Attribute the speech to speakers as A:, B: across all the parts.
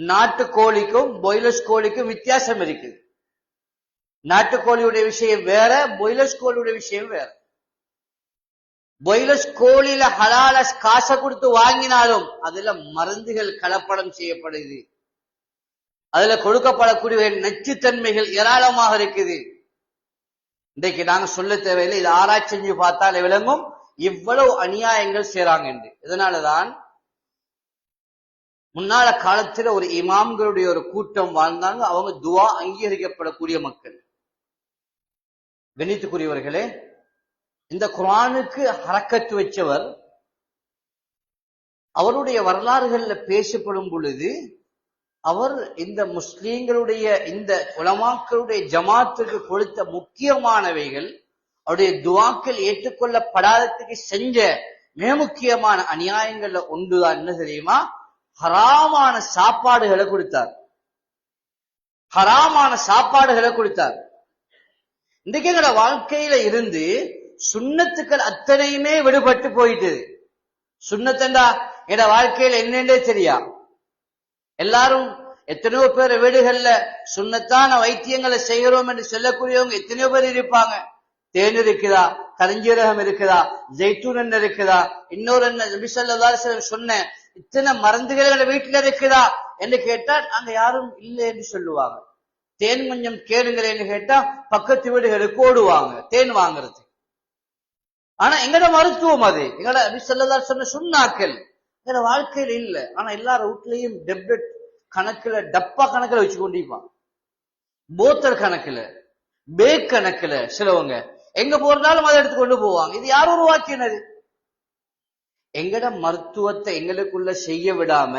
A: நாட்டு கோழிக்கும் பொய்லஸ் கோழிக்கும் வித்தியாசம் இருக்குது நாட்டுக்கோழியுடைய விஷயம் வேற பொய்லஸ் கோழியுடைய விஷயம் வேற. பொய்லஸ் கோழியில ஹலால காசை கொடுத்து வாங்கினாலும் அதுல மருந்துகள் கலப்படம் செய்யப்படுது. அதுல கொடுக்கப்படக்கூடிய நச்சுத்தன்மைகள் ஏராளமாக இருக்குது. இன்றைக்கு நாங்க சொல்ல தேவையில்லை இது ஆராய்ச்சி செஞ்சு பார்த்தால் விளங்கும். இவ்வளவு அநியாயங்கள் செய்றாங்க என்று. இதனாலதான் முன்னால காலத்துல ஒரு இமாம்களுடைய ஒரு கூட்டம் வாழ்ந்தாங்க. அவங்க துவா அங்கீகரிக்கப்படக்கூடிய மக்கள். கணித்துக்குரியவர்களே இந்த குரானுக்கு ஹரக்கத்து வச்சவர் அவருடைய வரலாறுகள்ல பேசப்படும் பொழுது அவர் இந்த முஸ்லீம்களுடைய இந்த உலமாக்களுடைய ஜமாத்துக்கு கொடுத்த முக்கியமானவைகள் அவருடைய துவாக்கள் ஏற்றுக்கொள்ளப்படாததுக்கு செஞ்ச மிக முக்கியமான அநியாயங்கள்ல ஒன்றுதான். என்ன தெரியுமா? ஹராமான சாப்பாடுகளை கொடுத்தார். ஹராமான சாப்பாடுகளை கொடுத்தார். இன்றைக்கு எங்களோட வாழ்க்கையில இருந்து சுண்ணத்துக்கள் அத்தனையுமே விடுபட்டு போயிட்டது சுண்ணத்தண்டா எங்க வாழ்க்கையில என்னன்னே தெரியா? எல்லாரும் எத்தனையோ பேர் வீடுகள்ல சுண்ணத்தான வைத்தியங்களை செய்கிறோம் என்று சொல்லக்கூடியவங்க எத்தனையோ பேர் இருப்பாங்க. தேன் இருக்குதா? கரிஞ்சீரகம் இருக்குதா? ஜெய்தூன் என்ன இருக்குதா? இன்னொரு என்ன நபிசல்லா சொன்ன இத்தனை மருந்துகள் எங்க வீட்டுல இருக்குதா? என்று கேட்டா நாங்க யாரும் இல்லை என்று சொல்லுவாங்க. தேன் கொஞ்சம் கேளுங்களேன்னு கேட்டா பக்கத்து வீடுகளுக்கு ஓடுவாங்க தேன் வாங்குறது. ஆனா எங்கட மருத்துவம் அது. எங்கட நபிசல்லா சொன்ன சுண்ணாக்கள் எங்கட வாழ்க்கையில இல்ல. ஆனா எல்லார் வீட்லயும் டெப்ட் கணக்குல டப்பா கணக்குல வச்சு கொண்டிருப்பான். போத்தர் கணக்குல பேக் கணக்குல சிலவங்க. எங்க போறதாலும் அதை எடுத்து கொண்டு போவாங்க. இது யார் உருவாக்கினது எங்கட மருத்துவத்தை எங்களுக்குள்ள செய்ய விடாம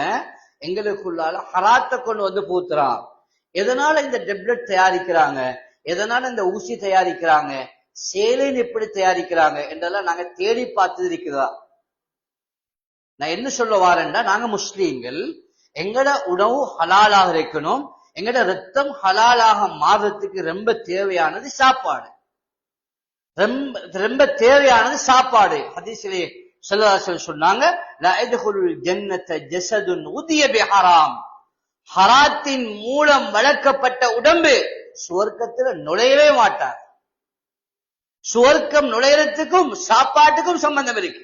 A: எங்களுக்குள்ளால ஹராத்தை கொண்டு வந்து பூத்துறான். எதனால இந்த டெப்லெட் தயாரிக்கிறாங்க? எதனால இந்த ஊசி தயாரிக்கிறாங்க? சேலைன்னு எப்படி தயாரிக்கிறாங்க? என்றெல்லாம் நாங்க தேடி பார்த்து இருக்குதா நான் என்ன சொல்ல வாரேன்டா? நாங்க முஸ்லீம்கள். எங்கட உணவு ஹலாலாக இருக்கணும். எங்கட ரத்தம் ஹலாலாக மாறுறதுக்கு ரொம்ப தேவையானது சாப்பாடு. ரொம்ப ரொம்ப தேவையானது சாப்பாடு. ஹதீஸிலே செல்லதாசல் சொன்னாங்க ஹராத்தின் மூலம் வளர்க்கப்பட்ட உடம்பு சுவர்க்கத்துல நுழையவே மாட்டார் சுவர்க்கம் நுழையறதுக்கும் சாப்பாட்டுக்கும் சம்பந்தம் இருக்கு.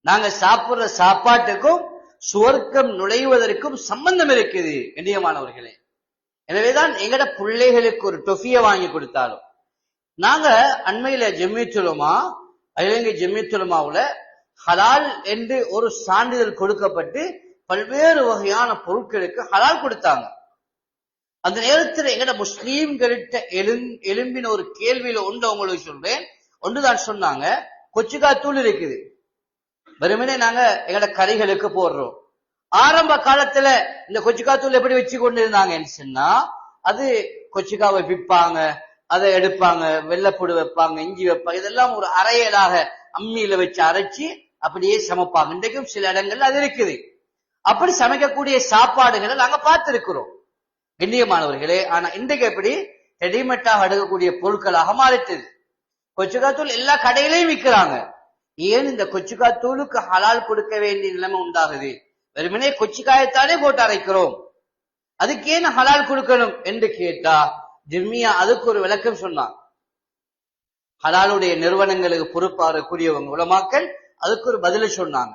A: நாங்க சாப்பிடுற சாப்பாட்டுக்கும் சுவர்க்கம் நுழைவதற்கும் சம்பந்தம் இருக்குது கண்ணியமானவர்களே எனவேதான் எங்கட பிள்ளைகளுக்கு ஒரு டொஃபிய வாங்கி கொடுத்தாலும் நாங்க அண்மையில ஜெம்மித்துலமா இலங்கை ஜெம்மித்துலமாவுல ஹலால் என்று ஒரு சான்றிதழ் கொடுக்கப்பட்டு பல்வேறு வகையான பொருட்களுக்கு ஹலால் கொடுத்தாங்க. அந்த நேரத்தில் எங்கட முஸ்லீம்கள்கிட்ட எழும் எழும்பின ஒரு கேள்வியில ஒன்று உங்களுக்கு சொல்றேன். ஒன்றுதான் சொன்னாங்க. கொச்சிக்காய் தூள் இருக்குது. வெறுமனே நாங்க எங்கட கறிகளுக்கு போடுறோம். ஆரம்ப காலத்துல இந்த கொச்சிக்காய் தூள் எப்படி வச்சு கொண்டு இருந்தாங்கன்னு சொன்னா அது கொச்சிக்காவை விற்பாங்க. அதை எடுப்பாங்க வெள்ளப்பூடு வைப்பாங்க இஞ்சி வைப்பாங்க. இதெல்லாம் ஒரு அரையலாக அம்மியில வச்சு அரைச்சி அப்படியே சமைப்பாங்க. இன்றைக்கும் சில இடங்கள்ல அது இருக்குது. அப்படி சமைக்கக்கூடிய சாப்பாடுகளை நாங்க பார்த்திருக்கிறோம். கண்ணியமானவர்களே ஆனா இன்றைக்கு எப்படி ரெடிமேட்டாக அடுக்கக்கூடிய பொருட்களாக மாறிட்டது. கொச்சுக்காத்தூள் எல்லா கடையிலையும் விற்கிறாங்க. ஏன் இந்த கொச்சுக்காத்தூளுக்கு ஹலால் கொடுக்க வேண்டிய நிலைமை உண்டாகுது? வெறுமனே கொச்சிக்காயத்தானே போட்டு அரைக்கிறோம். அதுக்கு ஏன் ஹலால் கொடுக்கணும் என்று கேட்டா ஜிம்மியா அதுக்கு ஒரு விளக்கம் சொன்னான். ஹலாலுடைய நிறுவனங்களுக்கு பொறுப்பாகக்கூடியவங்க உலமாக்கள் அதுக்கு ஒரு பதில சொன்னாங்க.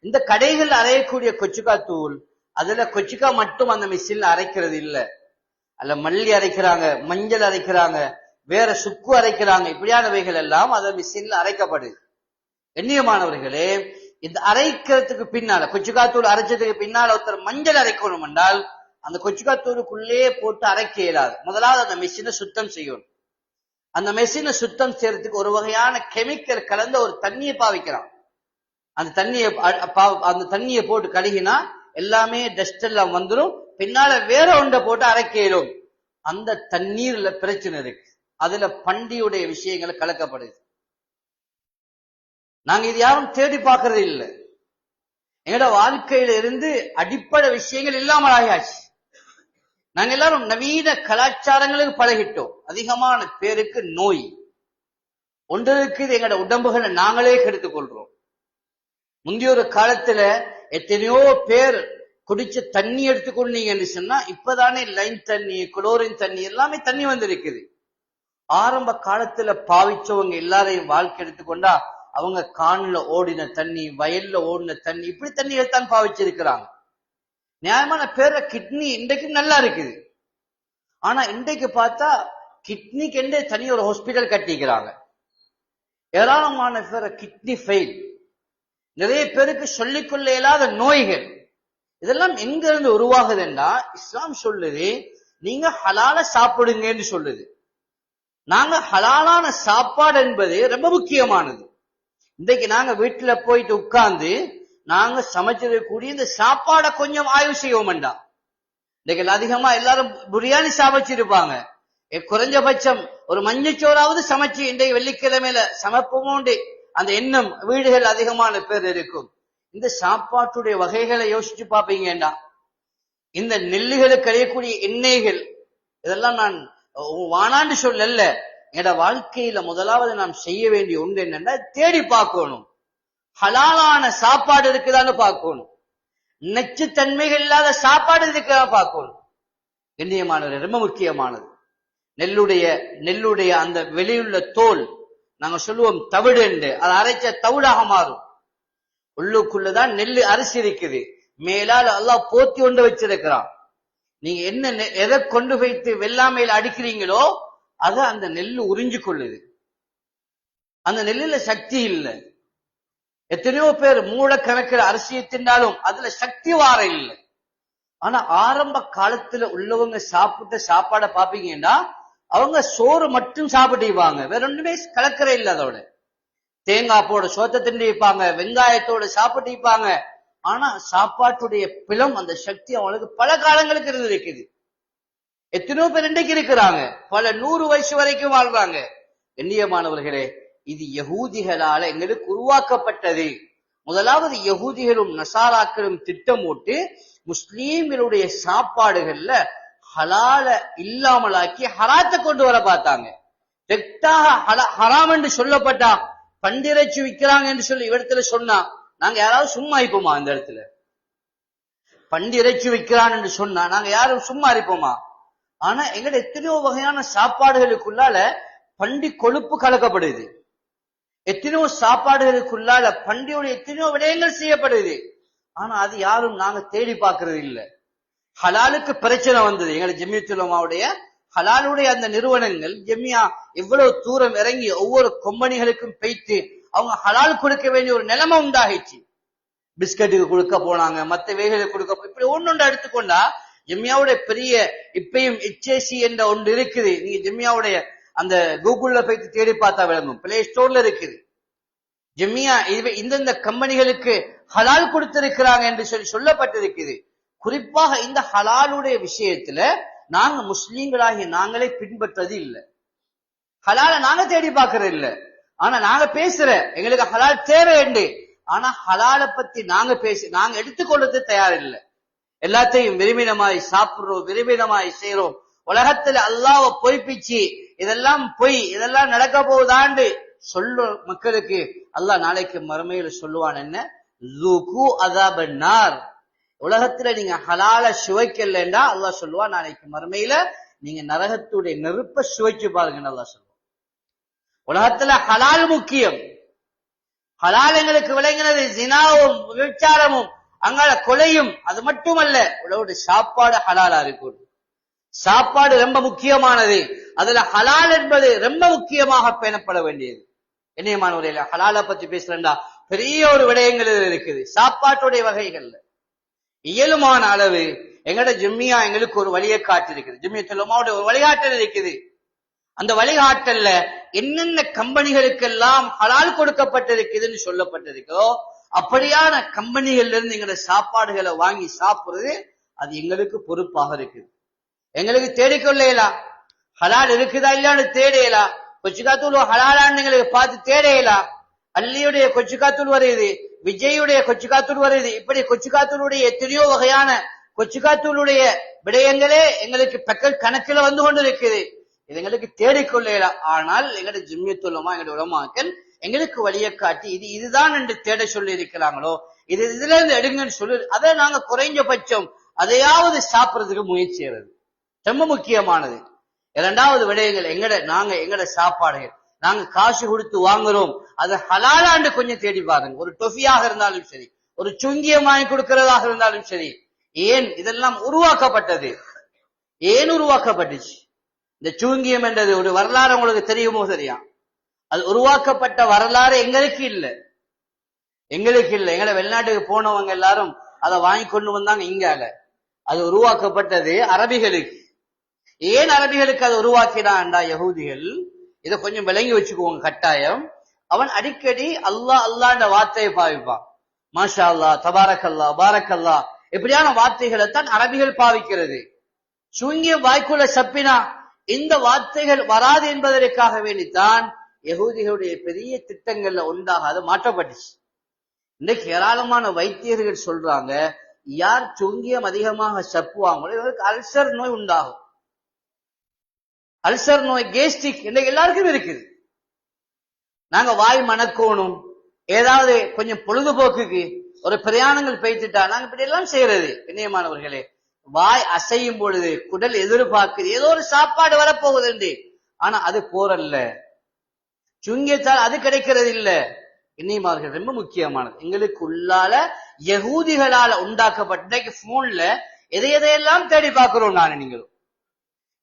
A: இந்த கடைகள் அரையக்கூடிய கொச்சிக்கா தூள் அதுல கொச்சிக்கா மட்டும் அந்த மிஷின்ல அரைக்கிறது இல்ல. அதுல மல்லி அரைக்கிறாங்க மஞ்சள் அரைக்கிறாங்க வேற சுக்கு அரைக்கிறாங்க இப்படியானவைகள் எல்லாம் அந்த மிஷின்ல அரைக்கப்படுது. எண்ணியமானவர்களே இந்த அரைக்கிறதுக்கு பின்னால கொச்சிக்காத்தூள் அரைச்சதுக்கு பின்னால ஒருத்தர் மஞ்சள் அரைக்கணும் என்றால் அந்த கொச்சிக்காத்தூளுக்குள்ளே போட்டு அரைக்க இயலாது. முதலாவது அந்த மெஷினை சுத்தம் செய்யணும். அந்த மெஷினை சுத்தம் செய்யறதுக்கு ஒரு வகையான கெமிக்கல் கலந்த ஒரு தண்ணியை பாவிக்கிறான் அந்த தண்ணியை அந்த தண்ணியை போட்டு கழுகினா எல்லாமே டஸ்ட் எல்லாம் வந்துடும் பின்னால வேற ஒன்றை போட்டு அரைக்க அந்த தண்ணீர்ல பிரச்சனை இருக்கு. அதுல பண்டியுடைய விஷயங்கள் கலக்கப்படுது. நாங்க இது யாரும் தேடி பார்க்கறது இல்லை. எங்களோட வாழ்க்கையில இருந்து அடிப்படை விஷயங்கள் இல்லாமல் ஆகியாச்சு நாங்க எல்லாரும் நவீன கலாச்சாரங்களுக்கு பழகிட்டோம். அதிகமான பேருக்கு நோய். ஒன்று இருக்குது எங்களோட உடம்புகளை நாங்களே கெடுத்துக் கொள்றோம். முந்தைய ஒரு காலத்துல எத்தனையோ பேர் குடிச்ச தண்ணி எடுத்துக்கொண்டீங்கன்னு சொன்னா இப்பதானே லைன் தண்ணி குளோரின் தண்ணி எல்லாமே தண்ணி வந்திருக்குது. ஆரம்ப காலத்துல பாவிச்சவங்க எல்லாரையும் வாழ்க்கை எடுத்துக்கொண்டா அவங்க கான்ல ஓடின தண்ணி வயல்ல ஓடின தண்ணி இப்படி தண்ணியை தான் பாவிச்சிருக்கிறாங்க. நியாயமான பேர கிட்னி இன்றைக்கு நல்லா இருக்குது. ஆனா இன்றைக்கு பார்த்தா கிட்னிக்கு என்றே தனி ஒரு ஹாஸ்பிட்டல் கட்டிக்கிறாங்க. ஏராளமான பேர கிட்னி ஃபெயில் நிறைய பேருக்கு சொல்லிக்கொள்ள இயலாத நோய்கள். இதெல்லாம் எங்க இருந்து உருவாகுதுன்னா இஸ்லாம் சொல்லுது நீங்க ஹலால சாப்பிடுங்கன்னு சொல்லுது. நாங்க ஹலாலான சாப்பாடு என்பது ரொம்ப முக்கியமானது. இன்றைக்கு நாங்க வீட்டுல போயிட்டு உட்கார்ந்து நாங்க சமைச்சிருக்கக்கூடிய இந்த சாப்பாடை கொஞ்சம் ஆய்வு செய்வோம் வேண்டாம் இன்னைக்கு அதிகமா எல்லாரும் பிரியாணி சமைச்சிருப்பாங்க குறைஞ்சபட்சம் ஒரு மஞ்சச்சோறாவது சமைச்சு இன்றைக்கு வெள்ளிக்கிழமையில சமைப்போமோண்டு அந்த எண்ணம் வீடுகள் அதிகமான பேர் இருக்கும். இந்த சாப்பாட்டுடைய வகைகளை யோசிச்சு பார்ப்பீங்கடா. இந்த நெல்லுகளுக்கு அடையக்கூடிய எண்ணெய்கள் இதெல்லாம் நான் உ- வானாண்டு சொல்லல. என்னோட வாழ்க்கையில முதலாவது நாம் செய்ய வேண்டிய ஒன்று என்னன்னா தேடி பார்க்கணும். ஹலாலான சாப்பாடு இருக்குதான்னு பார்க்கணும். நச்சுத்தன்மைகள் இல்லாத சாப்பாடு இருக்குதா பார்க்கணும். கண்ணியமானது ரொம்ப முக்கியமானது. நெல்லுடைய நெல்லுடைய அந்த வெளியுள்ள தோல் நாங்க சொல்லுவோம் தவிடு என்று அதை அரைச்ச தவிடாக மாறும். உள்ளுக்குள்ளதான் நெல்லு அரிசி இருக்குது. மேலால் எல்லாம் போத்தி கொண்டு வச்சிருக்கிறான். நீங்க என்ன நெ- எதை கொண்டு வைத்து வெள்ளாமையில் அடிக்கிறீங்களோ அதை அந்த நெல்லு உறிஞ்சு கொள்ளுது. அந்த நெல்லுல சக்தி இல்லை. எத்தனையோ பேர் மூலக்கணக்கில் அரிசியை தின்றாலும் அதுல சக்தி வார இல்லை. ஆனா ஆரம்ப காலத்துல உள்ளவங்க சாப்பிட்ட சாப்பாடை பாப்பீங்கன்னா அவங்க சோறு மட்டும் சாப்பிட்டுவாங்க வேற ஒண்ணுமே கலக்கற இல்லை அதோட. தேங்காய் போட சோத்த திண்டிப்பாங்க வெங்காயத்தோட சாப்பிட்டு வைப்பாங்க ஆனா சாப்பாட்டுடைய பிளம் அந்த சக்தி அவங்களுக்கு பல காலங்களுக்கு இருந்து இருக்குது. எத்தனையோ பேர் இன்றைக்கு இருக்கிறாங்க. பல நூறு வயசு வரைக்கும் வாழ்றாங்க. கண்ணியமானவர்களே இது யகூதிகளால எங்களுக்கு உருவாக்கப்பட்டது. முதலாவது யகூதிகளும் நசாராக்களும் திட்டமிட்டு முஸ்லீம்களுடைய சாப்பாடுகள்ல ஹலால இல்லாமலாக்கி ஹராத்தை கொண்டு வர பார்த்தாங்க. ஹலா ஹராம் என்று சொல்லப்பட்டா பண்டிரைச்சு விற்கிறாங்க என்று சொல்லி இவ்விடத்துல சொன்னா நாங்க யாராவது சும்மா இருப்போமா அந்த இடத்துல? பண்டி இறைச்சி விற்கிறான் என்று சொன்னா நாங்க யாரும் சும்மா இருப்போமா? ஆனா எங்கட எத்தனையோ வகையான சாப்பாடுகளுக்குள்ளால பண்டி கொழுப்பு கலக்கப்படுது. எத்தனையோ சாப்பாடுகளுக்குள்ளால பண்டியோட எத்தனையோ விடயங்கள் செய்யப்படுது. ஆனா அது யாரும் நாங்க தேடி பார்க்கறது இல்ல. ஹலாலுக்கு பிரச்சனை வந்தது. எங்களை ஜெமியத்துலமாவுடைய ஹலாலுடைய அந்த நிறுவனங்கள் ஜெமியா எவ்வளவு தூரம் இறங்கி ஒவ்வொரு கொம்பனிகளுக்கும் பெய்த்து அவங்க ஹலால் கொடுக்க வேண்டிய ஒரு நிலைமை உண்டாகிச்சு. பிஸ்கட்டுக்கு கொடுக்க போனாங்க மத்த வேகளுக்கு கொடுக்க இப்படி ஒன்னொன்று எடுத்துக்கொண்டா ஜெம்யாவுடைய பெரிய இப்பயும் எச்ஏசி என்ற ஒன்று இருக்குது. நீங்க ஜெம்யாவுடைய அந்த கூகுள்ல போய் தேடி பார்த்தா விளங்கும். பிளே ஸ்டோர்ல இருக்குது. ஜெமியா இந்தந்த கம்பெனிகளுக்கு ஹலால் கொடுத்திருக்கிறாங்க என்று சொல்லி சொல்லப்பட்டிருக்குது. குறிப்பாக இந்த ஹலாலுடைய விஷயத்துல நாங்க முஸ்லீம்களாகிய நாங்களே பின்பற்றது இல்லை. ஹலால நாங்க தேடி பார்க்கறது இல்ல. ஆனா நாங்க பேசுற எங்களுக்கு ஹலால் தேவை உண்டு ஆனா ஹலால பத்தி நாங்க பேசி நாங்க எடுத்துக்கொள்றது தயார் இல்லை எல்லாத்தையும் விரும்பினமாய் சாப்பிடுறோம் விரும்பினமாய் செய்யறோம் உலகத்துல அல்லாஹ்வை பொய்ப்பிச்சு இதெல்லாம் பொய் இதெல்லாம் நடக்க போகுதாண்டு சொல்லு மக்களுக்கு. அல்லாஹ் நாளைக்கு மறுமையில சொல்லுவான் என்ன? லுகு அதாபன்னார் உலகத்துல நீங்க ஹலால சுவைக்கலன்னா அல்லாஹ் சொல்லுவான் நாளைக்கு மறுமையில நீங்க நரகத்துடைய நெருப்ப சுவைச்சு பாருங்கன்னு அல்லாஹ் சொல்லுவான். உலகத்துல ஹலால் முக்கியம். ஹலால் எங்களுக்கு விளங்கினது ஜினாவும் விபச்சாரமும் அங்கால கொலையும் அது மட்டுமல்ல உலகோட சாப்பாடு ஹலாலா இருக்கும் சாப்பாடு ரொம்ப முக்கியமானது. அதுல ஹலால் என்பது ரொம்ப முக்கியமாக பேணப்பட வேண்டியது. என்னையமானவரையில ஹலால பத்தி பேசுறேன்டா. பெரிய ஒரு விடயங்கள் இருக்குது. சாப்பாட்டுடைய வகைகள்ல இயலுமான அளவு எங்கட ஜிம்மியா எங்களுக்கு ஒரு வழியை காட்டிருக்குது ஜிம்மியத்துலமாவோட ஒரு வழிகாட்டல் இருக்குது. அந்த வழிகாட்டல்ல என்னென்ன கம்பெனிகளுக்கெல்லாம் ஹலால் கொடுக்கப்பட்டிருக்குதுன்னு சொல்லப்பட்டிருக்கோ அப்படியான கம்பெனிகள்ல இருந்து எங்களோட சாப்பாடுகளை வாங்கி சாப்பிடுறது அது எங்களுக்கு பொறுப்பாக இருக்குது. எங்களுக்கு தேடிக்கொள்ளலாம் ஹலால் இருக்குதா இல்லையான்னு தேடையலாம் கொச்சிக்காத்தூள் ஹலாலான்னு எங்களுக்கு பார்த்து தேடையலாம் அல்லியுடைய கொச்சிக்காத்தூள் வருது விஜயுடைய கொச்சிக்காத்தூள் வருது. இப்படி கொச்சிக்காத்தூளுடைய எத்தனையோ வகையான கொச்சுக்காத்தூளுடைய விடயங்களே எங்களுக்கு பெக்கல் கணக்கில் வந்து கொண்டு இருக்குது இது எங்களுக்கு தேடிக்கொள்ளலாம் ஆனால் எங்களுடைய ஜிம்மியத்துள்ளமா எங்களுடைய உலமாக்கள் எங்களுக்கு வழியை காட்டி இது இதுதான் என்று தேட சொல்லி இருக்கிறாங்களோ இது இதுல இருந்து எடுங்கன்னு சொல்லு அதை நாங்க குறைஞ்சபட்சம் அதையாவது சாப்பிடுறதுக்கு முயற்சி செய்யறது. ரொம்ப முக்கியமானது. இரண்டாவது விடயங்கள் எங்கட நாங்க எங்கட சாப்பாடுகள். நாங்க காசு கொடுத்து வாங்குறோம். அது ஹலாலாண்டு கொஞ்சம் தேடி பாருங்க. ஒரு டொஃபியாக இருந்தாலும் சரி ஒரு சுங்கியம் வாங்கி கொடுக்கிறதாக இருந்தாலும் சரி ஏன் இதெல்லாம் உருவாக்கப்பட்டது? ஏன் உருவாக்கப்பட்டுச்சு? இந்த சூங்கியம் என்றது ஒரு வரலாறு உங்களுக்கு தெரியுமோ சரியா அது உருவாக்கப்பட்ட வரலாறு எங்களுக்கு இல்ல. எங்களுக்கு இல்ல. எங்களை வெளிநாட்டுக்கு போனவங்க எல்லாரும் அதை வாங்கி கொண்டு வந்தாங்க இங்கால. அது உருவாக்கப்பட்டது அரபிகளுக்கு. ஏன் அரபிகளுக்கு அதை உருவாக்கினான்டா யகூதிகள்? இதை கொஞ்சம் விளங்கி வச்சுக்குவோங்க கட்டாயம். அவன் அடிக்கடி அல்லாஹ் அல்லாண்ட வார்த்தையை பாவிப்பான். மாஷா அல்லா தபாரக் அல்லா பாரக் அல்லா இப்படியான வார்த்தைகளை தான் அரபிகள் பாவிக்கிறது. சுங்கிய வாய்க்குள்ள சப்பினா இந்த வார்த்தைகள் வராது என்பதற்காக வேண்டித்தான் யகூதிகளுடைய பெரிய திட்டங்கள்ல ஒன்றாக அது மாற்றப்பட்டுச்சு. இன்னைக்கு ஏராளமான வைத்தியர்கள் சொல்றாங்க யார் சுங்கியம் அதிகமாக சப்புவாங்களோ இவர்களுக்கு அல்சர் நோய் உண்டாகும். அல்சர் நோய் கேஸ்டிக் இந்த எல்லாருக்கும் இருக்குது. நாங்க வாய் மணக்கோணும். ஏதாவது கொஞ்சம் பொழுதுபோக்குக்கு ஒரு பிரயாணங்கள் பெய்த்துட்டா நாங்க இப்படி எல்லாம் செய்யறது இணையமானவர்களே வாய் அசையும் பொழுது குடல் எதிர்பார்க்குது ஏதோ ஒரு சாப்பாடு வரப்போகுது ஆனா அது போறல்ல சுங்கியத்தால் அது கிடைக்கிறது இல்ல. இணையமார்கள் ரொம்ப முக்கியமானது. எங்களுக்கு உள்ளால யகூதிகளால உண்டாக்கப்பட்ட இன்னைக்கு போன்ல எதை எதையெல்லாம் தேடி பார்க்கிறோம் நான் நீங்களும்.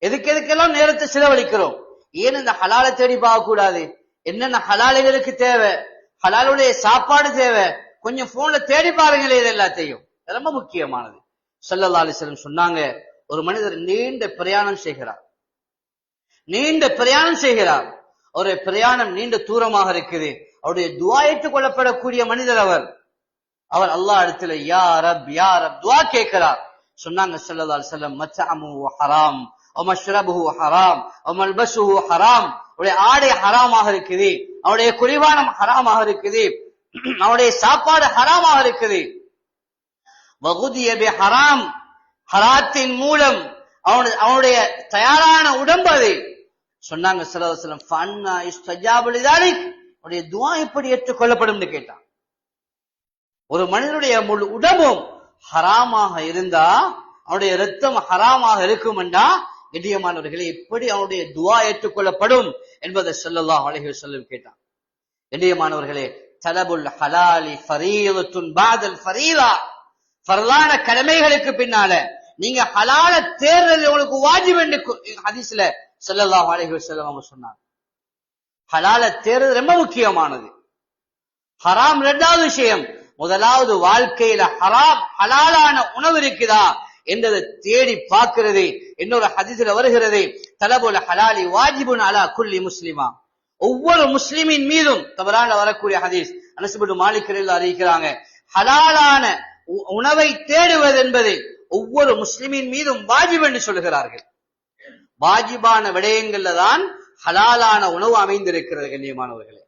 A: எதுக்கு எதுக்கெல்லாம் நேரத்தை செலவழிக்கிறோம்? ஏன் இந்த ஹலாலை தேடி பார்க்கக்கூடாது? என்னென்ன ஹலாலைகளுக்கு தேவை? ஹலாலுடைய சாப்பாடு தேவை. கொஞ்சம் போன்ல தேடி பாருங்களே இது எல்லாத்தையும். ரொம்ப முக்கியமானது. சல்லல்லா அலிஸ்லம் சொன்னாங்க ஒரு மனிதர் நீண்ட பிரயாணம் செய்கிறார். நீண்ட பிரயாணம் செய்கிறார். அவருடைய பிரயாணம் நீண்ட தூரமாக இருக்குது. அவருடைய துவாயிட்டுக் கொள்ளப்படக்கூடிய மனிதர் அவர். அவர் அல்லா இடத்துல யா ரப் யா ரப் துவா கேட்கிறார். சொன்னாங்க சல்லல்லா அலிஸ்லம் மச்சாமு ஹராம். ஒமஷ்ரபுஹு ஹராம் ஒமல்பசுஹு ஹராம் அவருடைய ஆடை ஹராமாக இருக்குது. அவருடைய குடிவானம் ஹராமாக இருக்குது. அவருடைய சாப்பாடு ஹராமாக இருக்குது. வகுதியபி ஹராம். ஹராத்தின் மூலம் அவனு அவனுடைய தயாரான உடம்பு அது. சொன்னாங்க சிலவசலம் ஃபன்னா இஸ்தஜாபலிதாலிக் அவருடைய துவா எப்படி ஏற்றுக்கொள்ளப்படும் கேட்டான். ஒரு மனிதனுடைய முழு உடம்பும் ஹராமாக இருந்தா அவனுடைய ரத்தம் ஹராமாக இருக்குமெண்டா கண்ணியமானவர்களே எப்படி அவனுடைய துவா ஏற்றுக்கொள்ளப்படும் என்பதை சொல்லலாம் அழகிய சொல்லும் கேட்டான். கண்ணியமானவர்களே தலபுல் ஹலாலி ஃபரீலத்துன் பாதல் ஃபரீலா ஃபரலான கடமைகளுக்கு பின்னால நீங்க ஹலால தேர்றது உங்களுக்கு வாஜிப் என்று ஹதீஸ்ல ஸல்லல்லாஹு அலைஹி செல்லம் அவங்க சொன்னாங்க. ஹலால தேர்றது ரொம்ப முக்கியமானது. ஹராம் ரெண்டாவது விஷயம் முதலாவது வாழ்க்கையில ஹராம் ஹலாலான உணவு இருக்குதா? என்றதை தேடி பார்க்கிறது இன்னொரு ஹதிசில வருகிறது தலபுல் ஹலாலி வாஜிபுன் அலா குல்லி முஸ்லிமா. ஒவ்வொரு முஸ்லிமின் மீதும் தவறான வரக்கூடிய ஹதீஸ். அனசுபட்டு மாளிகரில் அறிவிக்கிறாங்க. ஹலாலான உணவை தேடுவது என்பது ஒவ்வொரு முஸ்லிமின் மீதும் வாஜிப் என்று சொல்கிறார்கள் வாஜிபான விடயங்கள்ல தான் ஹலாலான உணவு அமைந்திருக்கிறது கண்ணியமானவர்களே.